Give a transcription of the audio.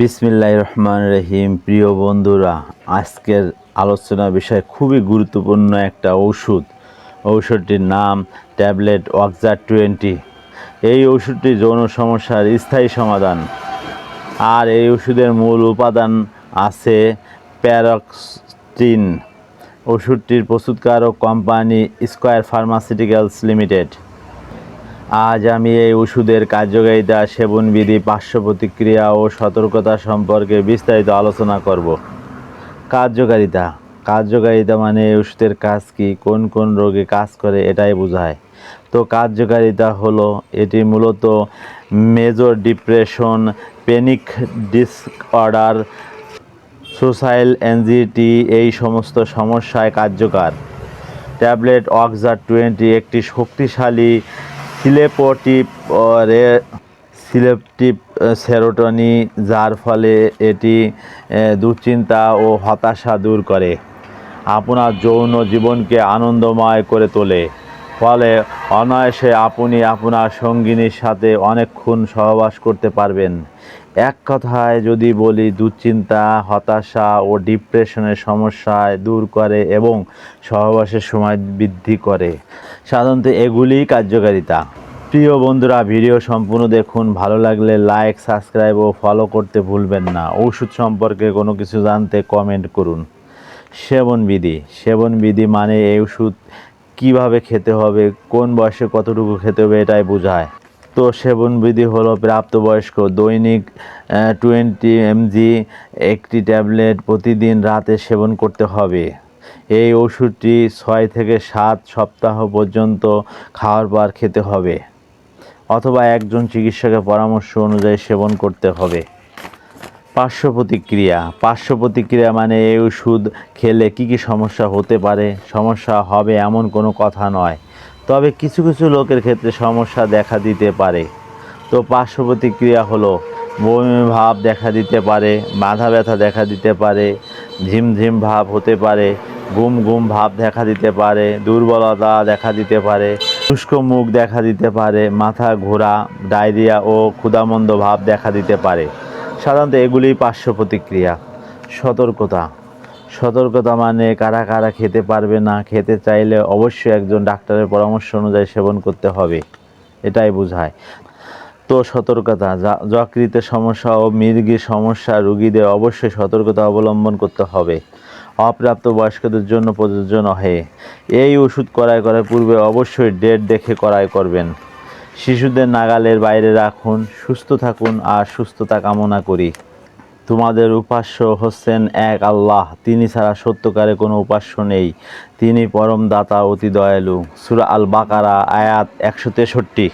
বিসমিল্লাহ রহমান রহিম। প্রিয় বন্ধুরা, আজকের আলোচনা বিষয় খুবই গুরুত্বপূর্ণ একটা ওষুধ ঔষধটির নাম ট্যাবলেট ওয়াকজার টোয়েন্টি। এই ওষুধটি যৌন সমস্যার স্থায়ী সমাধান। আর এই ওষুধের মূল উপাদান আছে প্যারক্সটিন। ওষুধটির প্রস্তুতকারক কোম্পানি স্কয়ার ফার্মাসিউটিক্যালস লিমিটেড। আজ আমি এই ওষুধের কার্যকারিতা, সেবনবিধি পার্শ্ব প্রতিক্রিয়া ও সতর্কতা সম্পর্কে বিস্তারিত আলোচনা করব। কার্যকারিতা। কার্যকারিতা মানে এই ওষুধের কাজ কি, কোন কোন রোগে কাজ করে, এটাই বোঝায়। তো কার্যকারিতা হলো, এটি মূলত major depression panic disorder social anxiety এই সমস্ত সমস্যায় কার্যকর। ট্যাবলেট অক্সার টোয়েন্টি একটি শক্তিশালী সিলেপটিভ রে সিলেপটিভ সেরোটনি, যার ফলে এটি দুশ্চিন্তা ও হতাশা দূর করে। আপনার যৌন জীবনকে আনন্দময় করে তোলে। ফলে অনায়াসে আপনি আপনার সঙ্গিনীর সাথে অনেকক্ষণ সহবাস করতে পারবেন। এক কথায় যদি বলি, দুশ্চিন্তা, হতাশা ও ডিপ্রেশনের সমস্যায় দূর করে এবং সহবাসের সময় বৃদ্ধি করে। সাধারণত এগুলিই কার্যকারিতা। প্রিয় বন্ধুরা, ভিডিও সম্পূর্ণ দেখুন। ভালো লাগলে লাইক সাবস্ক্রাইব ও ফলো করতে ভুলবেন না। ওষুধ সম্পর্কে কোনো কিছু জানতে কমেন্ট করুন। সেবনবিধি। সেবনবিধি মানে এই ওষুধ কীভাবে খেতে হবে, কোন বয়সে কতটুকু খেতে হবে এটাই বোঝায়। তো সেবনবিধি হলো প্রাপ্তবয়স্ক দৈনিক টোয়েন্টি এমজি একটি ট্যাবলেট প্রতিদিন রাতে সেবন করতে হবে। এই ওষুধটি ছয় থেকে সাত সপ্তাহ পর্যন্ত খাওয়ার পর খেতে হবে। অথবা একজন চিকিৎসকের পরামর্শ অনুযায়ী সেবন করতে হবে। পার্শ্ব প্রতিক্রিয়া পার্শ্ব প্রতিক্রিয়া মানে এই ওষুধ খেলে কি কি সমস্যা হতে পারে? সমস্যা হবে এমন কোনো কথা নয়। তবে কিছু কিছু লোকের ক্ষেত্রে সমস্যা দেখা দিতে পারে। তো পার্শ্ব প্রতিক্রিয়া হলো বমি ভাব দেখা দিতে পারে, মাথা ব্যথা দেখা দিতে পারে, ঝিমঝিম ভাব হতে পারে, গুম গুম ভাব দেখা দিতে পারে, দুর্বলতা দেখা দিতে পারে, শুষ্ক মুখ দেখা দিতে পারে, মাথা ঘোরা, ডায়রিয়া ও ক্ষুধামন্দ ভাব দেখা দিতে পারে। সাধারণত এগুলি পার্শ্ব প্রতিক্রিয়া। সতর্কতা। সতর্কতা মানে কারা কারা খেতে পারবে না, খেতে চাইলে অবশ্যই একজন ডাক্তারের পরামর্শ অনুযায়ী সেবন করতে হবে, এটাই বোঝায়। তো সতর্কতা যকৃতের সমস্যা ও মৃগীর সমস্যা রুগীদের অবশ্যই সতর্কতা অবলম্বন করতে হবে। অপ্রাপ্ত বয়স্কদের জন্য প্রযোজ্য নহে। এই ওষুধ ক্রয় করার পূর্বে অবশ্যই ডেট দেখে ক্রয় করবেন। শিশুদের নাগালের বাইরে রাখুন, সুস্থ থাকুন আর সুস্থতা কামনা করি। তোমাদের উপাস্য হচ্ছেন এক আল্লাহ, তিনি ছাড়া সত্যকারে কোনো উপাস্য নেই। তিনি পরম দাতা, অতি দয়ালু। সুরা আল বাকারা আয়াত একশো তেষট্টি।